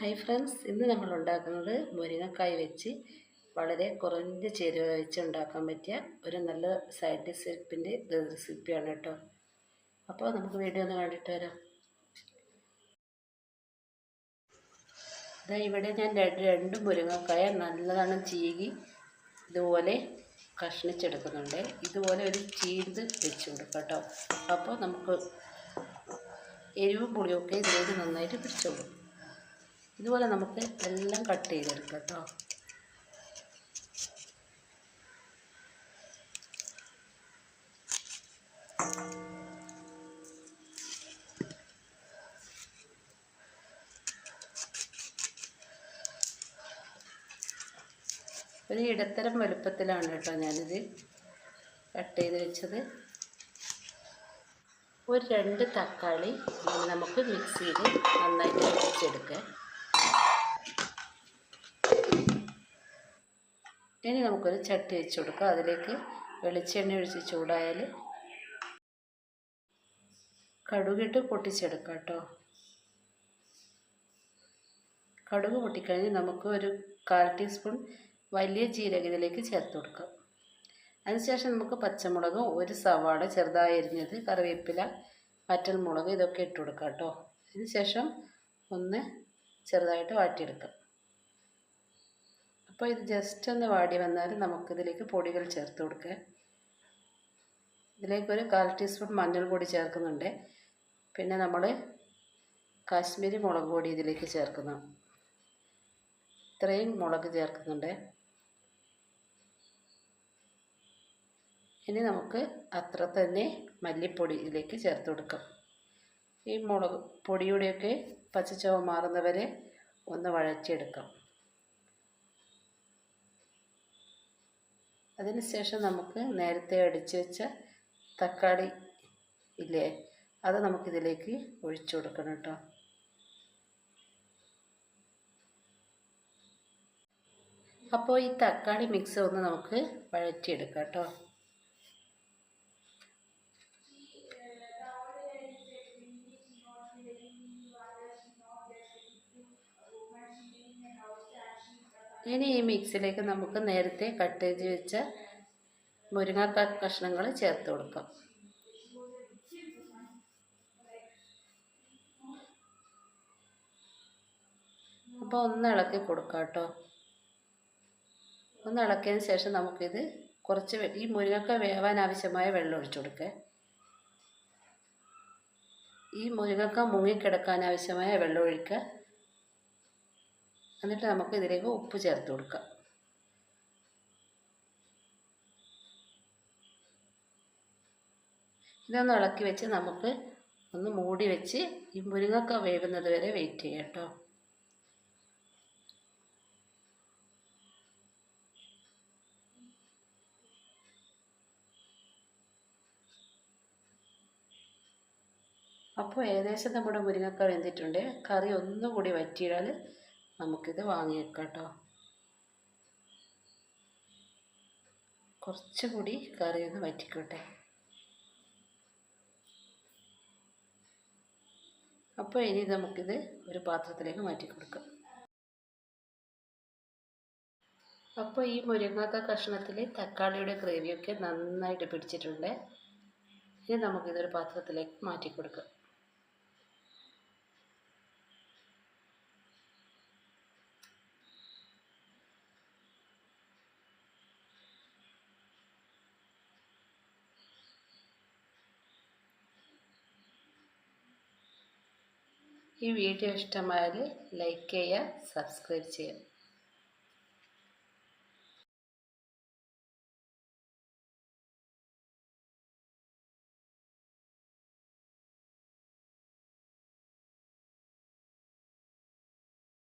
Hi friends ഇന്ന് നമ്മൾ ഉണ്ടാക്കുന്നത് മുരിങ്ങക്കായ് വെച്ച് വളരെ കുറഞ്ഞ ചേരുവ വെച്ച് ഉണ്ടാക്കാൻ പറ്റിയ ഒരു നല്ല സൈഡ് ഡിഷപ്പിന്റെ റെസിപ്പിയാണ് കേട്ടോ. അപ്പോൾ നമുക്ക് വീഡിയോ ഒന്ന് കണ്ടിട്ട് വരാം. അതാ ഇവിടെ ഞാൻ രണ്ട് മുരിങ്ങക്കായ നല്ലതാണ് ചീകി ഇതുപോലെ കഷ്ണിച്ചെടുക്കുന്നുണ്ട്. ഇതുപോലെ ഒരു ചീന്ത് വെച്ച് കൊടുക്കാം കേട്ടോ. അപ്പോൾ നമുക്ക് എരിവും പുളിയൊക്കെ ഇതിലേക്ക് നന്നായിട്ട് പിടിച്ചോളും ഇതുപോലെ നമുക്ക് എല്ലാം കട്ട് ചെയ്തെടുക്കാം കേട്ടോ. ഒരു ഇടത്തരം വലുപ്പത്തിലാണ് കേട്ടോ ഞാനിത് കട്ട് ചെയ്ത് വെച്ചത്. ഒരു രണ്ട് തക്കാളി നമുക്ക് മിക്സിയിൽ നന്നായിട്ട് ഇനി നമുക്കൊരു ചട്ടി വെച്ച് കൊടുക്കാം. അതിലേക്ക് വെളിച്ചെണ്ണ ഒഴിച്ച് ചൂടായാൽ കടുകിട്ട് പൊട്ടിച്ചെടുക്കാം കേട്ടോ. കടുക് പൊട്ടിക്കഴിഞ്ഞ് നമുക്ക് ഒരു കാൽ ടീസ്പൂൺ വലിയ ജീരകം ഇതിലേക്ക് ചേർത്ത് കൊടുക്കാം. അതിനുശേഷം നമുക്ക് പച്ചമുളകും ഒരു സവാള ചെറുതായി അരിഞ്ഞത് കറിവേപ്പില വറ്റൽമുളക് ഇതൊക്കെ ഇട്ട് കൊടുക്കാം കേട്ടോ. അതിനുശേഷം ഒന്ന് ചെറുതായിട്ട് വാട്ടിയെടുക്കാം. അപ്പോൾ ഇത് ജസ്റ്റ് ഒന്ന് വാടി വന്നാൽ നമുക്കിതിലേക്ക് പൊടികൾ ചേർത്ത് കൊടുക്കുക ഇതിലേക്ക് ഒരു കാൽ ടീസ്പൂൺ മഞ്ഞൾപ്പൊടി ചേർക്കുന്നുണ്ട്. പിന്നെ നമ്മൾ കാശ്മീരി മുളക് പൊടി ഇതിലേക്ക് ചേർക്കുന്നു. ഇത്രയും മുളക് ചേർക്കുന്നുണ്ട്. ഇനി നമുക്ക് അത്ര തന്നെ മല്ലിപ്പൊടി ഇതിലേക്ക് ചേർത്ത് കൊടുക്കാം. ഈ മുളക് പൊടിയുടെയൊക്കെ പച്ചച്ചവ മാറുന്നവരെ ഒന്ന് വഴറ്റിയെടുക്കാം. അതിനുശേഷം നമുക്ക് നേരത്തെ അടിച്ചു വെച്ച തക്കാളി ഇല്ലേ അത് നമുക്കിതിലേക്ക് ഒഴിച്ചു കൊടുക്കണം കേട്ടോ. അപ്പോൾ ഈ തക്കാളി മിക്സ് ഒന്ന് നമുക്ക് വഴറ്റിയെടുക്കാം കേട്ടോ. ഇനി ഈ മിക്സിലേക്ക് നമുക്ക് നേരത്തെ കട്ട് ചെയ്ത് വെച്ച മുരിങ്ങക്ക കഷ്ണങ്ങൾ ചേർത്ത് കൊടുക്കാം. അപ്പോൾ ഒന്ന് ഇളക്കി കൊടുക്കാം കേട്ടോ. ഒന്ന് ഇളക്കിയതിന് ശേഷം നമുക്കിത് കുറച്ച് ഈ മുരിങ്ങക്ക വേവാൻ ആവശ്യമായ വെള്ളം ഒഴിച്ചു കൊടുക്കുക ഈ മുരിങ്ങക്ക മുങ്ങിക്കിടക്കാൻ ആവശ്യമായ വെള്ളം ഒഴിക്കുക. എന്നിട്ട് നമുക്ക് ഇതിലേക്ക് ഉപ്പ് ചേർത്ത് കൊടുക്കാം. ഇതൊന്ന് ഇളക്കി വെച്ച് നമുക്ക് ഒന്ന് മൂടി വെച്ച് ഈ മുരിങ്ങക്ക വേവുന്നത് വരെ വെയിറ്റ് ചെയ്യാം കേട്ടോ. അപ്പോൾ ഏകദേശം നമ്മുടെ മുരിങ്ങക്ക വെന്തിട്ടുണ്ട്. കറി ഒന്നുകൂടി വറ്റിയാൽ നമുക്കിത് വാങ്ങിയേക്കാട്ടോ. കേട്ടോ കുറച്ചുകൂടി കറി ഒന്ന് വറ്റിക്കോട്ടെ. അപ്പോൾ ഇനി നമുക്കിത് ഒരു പാത്രത്തിലേക്ക് മാറ്റി കൊടുക്കാം. അപ്പോൾ ഈ മുരിങ്ങാക്ക കഷ്ണത്തിൽ തക്കാളിയുടെ ഗ്രേവിയൊക്കെ നന്നായിട്ട് പിടിച്ചിട്ടുണ്ട്. ഇനി നമുക്കിതൊരു പാത്രത്തിലേക്ക് മാറ്റി കൊടുക്കാം. ഈ വീഡിയോ ഇഷ്ടമായാൽ ലൈക്ക് ചെയ്യുക സബ്സ്ക്രൈബ് ചെയ്യുക.